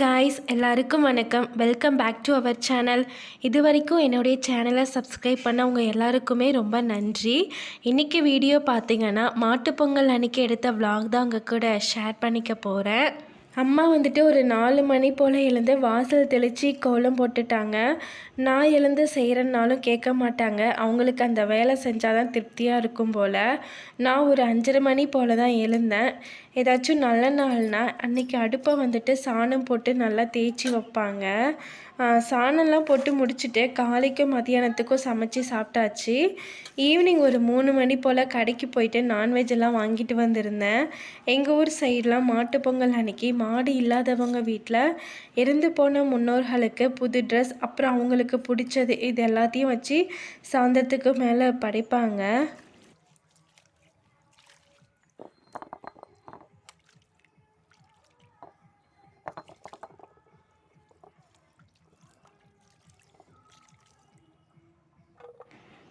எல்லாருக்கும் வணக்கம். Welcome back to our channel இது வரைக்கும் என்னுடைய சேனலை சப்ஸ்கிரைப் பண்ணவங்க எல்லாருக்குமே ரொம்ப நன்றி. இன்றைக்கி வீடியோ பார்த்தீங்கன்னா மாட்டுப்பொங்கல் அன்றைக்கி எடுத்த vlog தான் உங்கள் கூட ஷேர் பண்ணிக்க போகிறேன் அம்மா வந்துட்டு ஒரு நாலு மணி போல் எழுந்து வாசல் தெளித்து கோலம் போட்டுட்டாங்க. நான் எழுந்து செய்கிறேன்னாலும் கேட்க மாட்டாங்க. அவங்களுக்கு அந்த வேலை செஞ்சால் தான் திருப்தியாக இருக்கும் போல். நான் ஒரு அஞ்சரை மணி போல் தான் எழுந்தேன். ஏதாச்சும் நல்ல நாள்னால் அன்றைக்கி அடுப்பை வந்துட்டு சாணம் போட்டு நல்லா தேய்ச்சி வைப்பாங்க. சாணம்லாம் போட்டு முடிச்சுட்டு காலைக்கும் மதியானத்துக்கும் சமைச்சு சாப்பிட்டாச்சு. ஈவினிங் ஒரு மூணு மணி போல் கடைக்கு போயிட்டு நான்வெஜ் எல்லாம் வாங்கிட்டு வந்திருந்தேன். எங்கள் ஊர் சைட்லாம் மாட்டுப் பொங்கல் அன்னைக்கு மாடு இல்லாதவங்க வீட்டில் இறந்து போன முன்னோர்களுக்கு புது ட்ரெஸ் அப்புறம் அவங்களுக்கு பிடிச்சது இது எல்லாத்தையும் வச்சு சாயந்தரத்துக்கு மேலே படைப்பாங்க.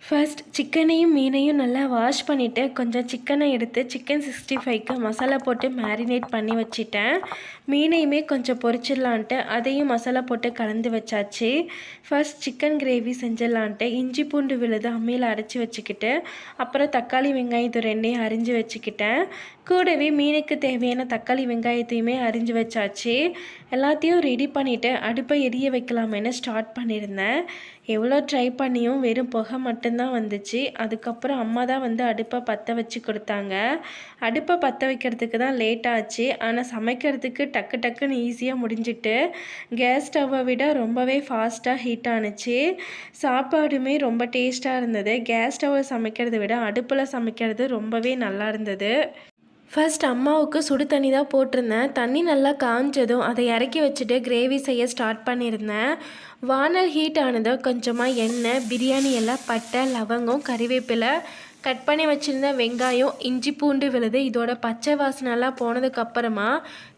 ஃபர்ஸ்ட் சிக்கனையும் மீனையும் நல்லா வாஷ் பண்ணிவிட்டு கொஞ்சம் சிக்கனை எடுத்து சிக்கன் சிக்ஸ்டி ஃபைவ்க்கு மசாலா போட்டு மேரினேட் பண்ணி வச்சிட்டேன். மீனையுமே கொஞ்சம் பொரிச்சிடலான்ட்டு அதையும் மசாலா போட்டு கலந்து வச்சாச்சு. ஃபர்ஸ்ட் சிக்கன் கிரேவி செஞ்சிடலான்ட்டு இஞ்சி பூண்டு விழுது அம்மியில் அரைச்சி வச்சுக்கிட்டு அப்புறம் தக்காளி வெங்காயம் இது ரெண்டையும் அரிஞ்சு வச்சுக்கிட்டேன். கூடவே மீனுக்கு தேவையான தக்காளி வெங்காயத்தையுமே அரிஞ்சு வச்சாச்சு. எல்லாத்தையும் ரெடி பண்ணிவிட்டு அடுப்பை எரிய வைக்கலாமேன்னு ஸ்டார்ட் பண்ணியிருந்தேன். எவ்வளோ ட்ரை பண்ணியும் வெறும் புகை மட்டும்தான். வந்துச்சு. அதுக்கப்புறம் அம்மா தான் வந்து அடுப்பை பற்ற வச்சு கொடுத்தாங்க. அடுப்பை பற்ற வைக்கிறதுக்கு தான் லேட் ஆச்சு. ஆனால் சமைக்கிறதுக்கு டக்கு டக்குன்னு ஈஸியாக முடிஞ்சிட்டு கேஸ் ஸ்டவ்வை விட ரொம்பவே ஃபாஸ்ட்டாக ஹீட் ஆனுச்சு. சாப்பாடுமே ரொம்ப டேஸ்ட்டாக இருந்தது. கேஸ் ஸ்டவ்வை சமைக்கிறதை விட அடுப்பில் சமைக்கிறது ரொம்பவே நல்லா இருந்தது. ஃபர்ஸ்ட் அம்மாவுக்கு சுடு தண்ணி தான் போட்டிருந்தேன். தண்ணி நல்லா காஞ்சதும் அதை இறக்கி வச்சுட்டு கிரேவி செய்ய ஸ்டார்ட் பண்ணியிருந்தேன். வானல் ஹீட் ஆனதும் கொஞ்சமாக எண்ணெய் பிரியாணி எல்லாம் பட்டை லவங்கம் கறிவேப்பிலை கட் பண்ணி வச்சுருந்த வெங்காயம் இஞ்சி பூண்டு விழுது இதோட பச்சை வாசனைலாம் போனதுக்கப்புறமா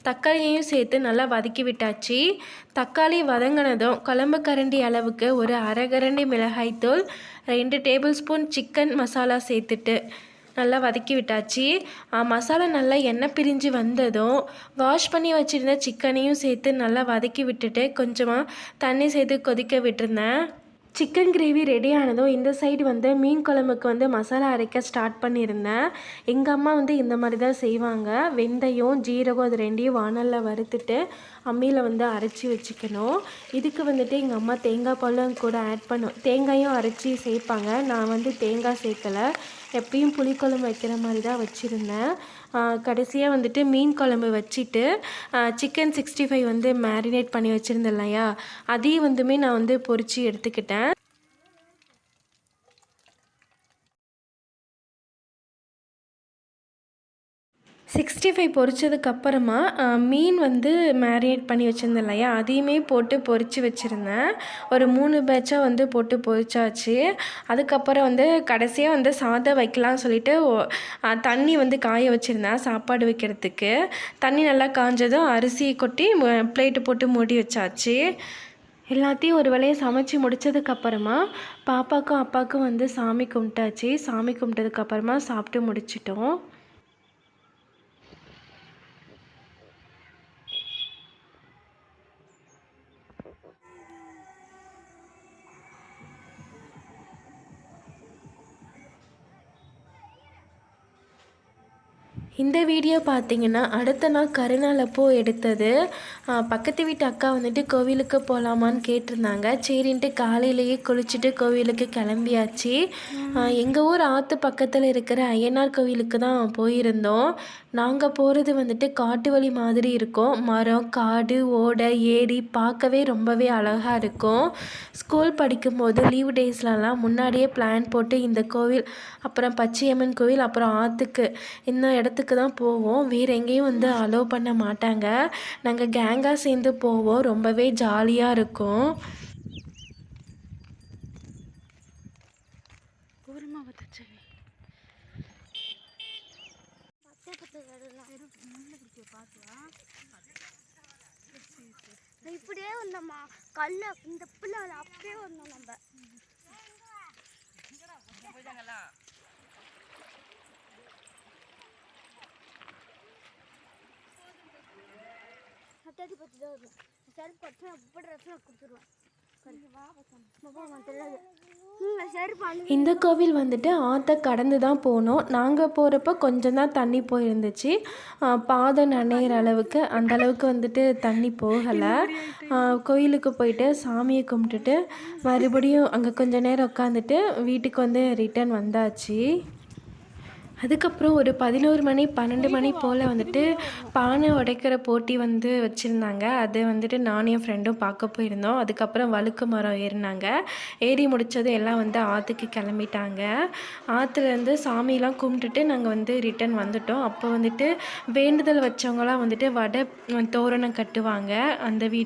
தக்காளியையும் சேர்த்து நல்லா வதக்கி விட்டாச்சு. தக்காளி வதங்கினதும் குழம்பு கரண்டி அளவுக்கு ஒரு அரை கரண்டி மிளகாய்த்தூள் ரெண்டு டேபிள் ஸ்பூன் சிக்கன் மசாலா சேர்த்துட்டு நல்லா வதக்கி விட்டாச்சு. மசாலா நல்லா எண்ணெய் பிரிஞ்சு வந்ததும் வாஷ் பண்ணி வச்சுருந்த சிக்கனையும் சேர்த்து நல்லா வதக்கி விட்டுட்டு கொஞ்சமாக தண்ணி சேர்த்து கொதிக்க விட்டுருந்தேன். சிக்கன் கிரேவி ரெடி ஆனதும் இந்த சைடு வந்து மீன் குழம்புக்கு வந்து மசாலா அரைக்க ஸ்டார்ட் பண்ணியிருந்தேன். எங்கள் அம்மா வந்து இந்த மாதிரி தான் செய்வாங்க. வெந்தயம் ஜீரகம் அது ரெண்டையும் வானலில் வறுத்துட்டு அம்மியில் வந்து அரைச்சி வச்சுக்கணும். இதுக்கு வந்துட்டு எங்கள் அம்மா தேங்காய் பழம் கூட ஆட் பண்ணும் தேங்காயும் அரைச்சி சேர்ப்பாங்க. நான் வந்து தேங்காய் சேர்க்கலை. எப்பயும் புளிக்குழம்பு வைக்கிற மாதிரி தான் வச்சுருந்தேன். கடைசியாக வந்துட்டு மீன் குழம்பு வச்சுட்டு சிக்கன் சிக்ஸ்டி ஃபைவ் வந்து மேரினேட் பண்ணி வச்சுருந்தேன் இல்லையா? அதையும் வந்துமே நான் வந்து பொறிச்சு எடுத்துக்கிட்டேன். சிக்ஸ்டி ஃபைவ் பொரிச்சதுக்கப்புறமா மீன் வந்து மேரினேட் பண்ணி வச்சுருந்தேன் இல்லையா? அதையுமே போட்டு பொரித்து வச்சுருந்தேன். ஒரு மூணு பேட்சாக வந்து போட்டு பொரிச்சாச்சு. அதுக்கப்புறம் வந்து கடைசியாக வந்து சாதம் வைக்கலாம்னு சொல்லிட்டு தண்ணி வந்து காய வச்சுருந்தேன் சாப்பாடு வைக்கிறதுக்கு. தண்ணி நல்லா காஞ்சதும் அரிசி கொட்டி பிளேட்டு போட்டு மூடி வச்சாச்சு. எல்லாத்தையும் ஒரு வேலையை சமைச்சு முடிச்சதுக்கப்புறமா பாப்பாக்கும் அப்பாவுக்கும் வந்து சாமி கும்பிட்டாச்சு. சாமி கும்பிட்டதுக்கப்புறமா சாப்பிட்டு முடிச்சிட்டோம். இந்த வீடியோ பார்த்தீங்கன்னா அடுத்த நாள் கருநாள் அப்போது எடுத்தது. பக்கத்து வீட்டு அக்கா வந்துட்டு கோவிலுக்கு போகலாமான்னு கேட்டிருந்தாங்க. சரின்ட்டு காலையிலேயே குளிச்சுட்டு கோவிலுக்கு கிளம்பியாச்சு. எங்கள் ஊர் ஆற்று பக்கத்தில் இருக்கிற ஐயனார் கோவிலுக்கு தான் போயிருந்தோம். நாங்கள் போகிறது வந்துட்டு காட்டு வழி மாதிரி இருக்கும். மரம் காடு ஓடை ஏரி பார்க்கவே ரொம்பவே அழகாக இருக்கும். ஸ்கூல் படிக்கும்போது லீவ் டேஸ்லலாம் முன்னாடியே பிளான் போட்டு இந்த கோவில் அப்புறம் பச்சையம்மன் கோவில் அப்புறம் ஆற்றுக்கு இந்த இடத்துக்கு தான் போவோம் வேறு எங்கேயும் வந்து அலோவ் பண்ண மாட்டாங்க. நாங்கள் கேங்காக சேர்ந்து போவோம். ரொம்பவே ஜாலியாக இருக்கும். இப்படியே வந்தோம்மா. கல்ல இந்த பிள்ளை அப்படியே வந்தோம் நம்ம. தேடி பார்த்து தான் வரும் செருப்பு வச்சு அப்படி ரசனை கொடுத்துருவேன். இந்த கோவில் வந்துட்டு ஆற்றை கடந்து தான் போனோம். நாங்கள் போகிறப்ப கொஞ்சம் தான் தண்ணி போயிருந்துச்சு. பாதம் நனையிற அளவுக்கு அந்த அளவுக்கு வந்துட்டு தண்ணி போகலை. கோயிலுக்கு போயிட்டு சாமியை கும்பிட்டுட்டு மறுபடியும் அங்கே கொஞ்ச நேரம் உட்காந்துட்டு வீட்டுக்கு வந்து ரிட்டர்ன் வந்தாச்சு. அதுக்கப்புறம் ஒரு பதினோரு மணி பன்னெண்டு மணி போல் வந்துட்டு பானை உடைக்கிற போட்டி வந்து வச்சுருந்தாங்க. அது வந்துட்டு நானும் என் ஃப்ரெண்டும் பார்க்க போயிருந்தோம். அதுக்கப்புறம் வழுக்கு மரம் ஏறினாங்க. ஏறி முடித்ததும் எல்லாம் வந்து ஆற்றுக்கு கிளம்பிட்டாங்க. ஆற்றுலேருந்து சாமியெலாம் கும்பிட்டுட்டு நாங்கள் வந்து ரிட்டர்ன் வந்துட்டோம். அப்போ வந்துட்டு வேண்டுதல் வச்சவங்களாம் வந்துட்டு வடை தோரணம் கட்டுவாங்க. அந்த வீடியோ